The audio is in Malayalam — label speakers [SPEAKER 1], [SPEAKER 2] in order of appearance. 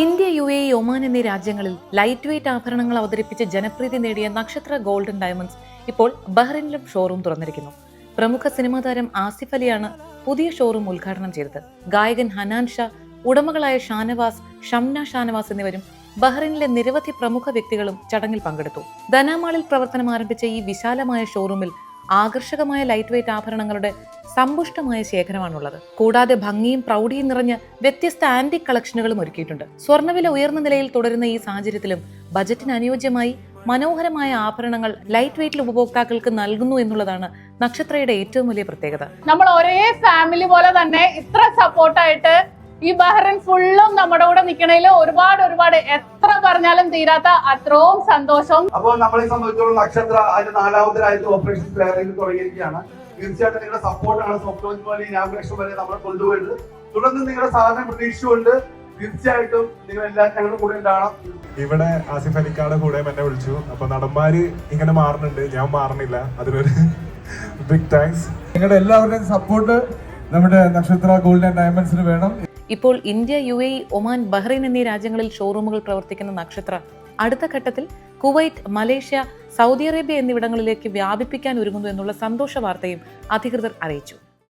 [SPEAKER 1] ഇന്ത്യ യു എ ഒമാൻ എന്നീ രാജ്യങ്ങളിൽ ലൈറ്റ് വെയ്റ്റ് ആഭരണങ്ങൾ അവതരിപ്പിച്ച് ജനപ്രീതി നേടിയ നക്ഷത്ര ഗോൾഡൻ ഡയമണ്ട്സ് ഇപ്പോൾ ബഹ്റിനിലും ഷോറൂം തുറന്നിരിക്കുന്നു. പ്രമുഖ സിനിമാ താരം ആസിഫ് അലിയാണ് പുതിയ ഷോറൂം ഉദ്ഘാടനം ചെയ്തത്. ഗായകൻ ഹനാൻ ഷാ ഉടമകളായ ഷാനവാസ് ഷംന ഷാനവാസ് എന്നിവരും ബഹ്റിനിലെ നിരവധി പ്രമുഖ വ്യക്തികളും ചടങ്ങിൽ പങ്കെടുത്തു. ധനാമാളിൽ പ്രവർത്തനം ആരംഭിച്ച ഈ വിശാലമായ ഷോറൂമിൽ ആകർഷകമായ ലൈറ്റ് വെയ്റ്റ് ആഭരണങ്ങളുടെ സമ്പുഷ്ടമായ ശേഖരമാണുള്ളത്. കൂടാതെ ഭംഗിയും പ്രൗഢിയും നിറഞ്ഞ വ്യത്യസ്ത ആന്റിക് കളക്ഷനുകളും ഒരുക്കിയിട്ടുണ്ട്. സ്വർണവില ഉയർന്ന നിലയിൽ തുടരുന്ന ഈ സാഹചര്യത്തിലും ബജറ്റിന് അനുയോജ്യമായി മനോഹരമായ ആഭരണങ്ങൾ ലൈറ്റ് വെയിറ്റ് ഉപഭോക്താക്കൾക്ക് നൽകുന്നു എന്നുള്ളതാണ് നക്ഷത്രയുടെ ഏറ്റവും വലിയ പ്രത്യേകത.
[SPEAKER 2] നമ്മൾ ഒരേ ഫാമിലി പോലെ തന്നെ ഇത്ര സപ്പോർട്ടായിട്ട് ഈ ബഹ്റൈൻ ഫുള്ളും നമ്മുടെ കൂടെ നിൽക്കണേൽ ഒരുപാട് ഒരുപാട് പറഞ്ഞാലും തീരാത്ത അത്രയും സന്തോഷം
[SPEAKER 3] അപ്പോൾ നമ്മളെ സംബന്ധിച്ചോളം നക്ഷത്ര അതിന്റെ നാലാമത്തെ ഓപ്പറേഷൻ പ്ലെയറിൽ തുടങ്ങിയിരിക്കുകയാണ്. തീർച്ചയായിട്ടും നിങ്ങളുടെ സപ്പോർട്ടാണ് സോഫ്റ്റ് ലോഞ്ച് പോലെ ഇനാഗ്രേഷൻ വരെ നമ്മളെ കൊണ്ടുപോയത്. തുടർന്ന് നിങ്ങളുടെ സാധനം പ്രതീക്ഷിച്ചുകൊണ്ട് തീർച്ചയായിട്ടും നിങ്ങൾ എല്ലാവരും ഞങ്ങളുടെ കൂടെ ഉണ്ടാവണം.
[SPEAKER 4] ഇവിടെ ആസിഫ് അലിക്കാട് കൂടെ എന്നെ വിളിച്ചു. അപ്പൊ നടന്മാര് ഇങ്ങനെ മാറുന്നുണ്ട്. ഞാൻ മാറണില്ല അതിനൊരു ബിഗ് താങ്ക്സ്
[SPEAKER 5] നിങ്ങളുടെ എല്ലാവരുടെയും സപ്പോർട്ട് നമ്മുടെ നക്ഷത്ര ഗോൾഡ് ആൻഡ് ഡയമണ്ട്സിന് വേണം.
[SPEAKER 1] ഇപ്പോൾ India U A Oman Bahrain എന്നീ രാജ്യങ്ങളിൽ ഷോറൂമുകൾ പ്രവർത്തിക്കുന്ന നക്ഷത്ര. അടുത്ത ഘട്ടത്തിൽ കുവൈറ്റ് മലേഷ്യ സൗദി അറേബ്യ എന്നിവിടങ്ങളിലേക്ക് വ്യാപിപ്പിക്കാൻ ഒരുങ്ങുന്നു എന്നുള്ള സന്തോഷ വാർത്തയും അധികൃതർ അറിയിച്ചു.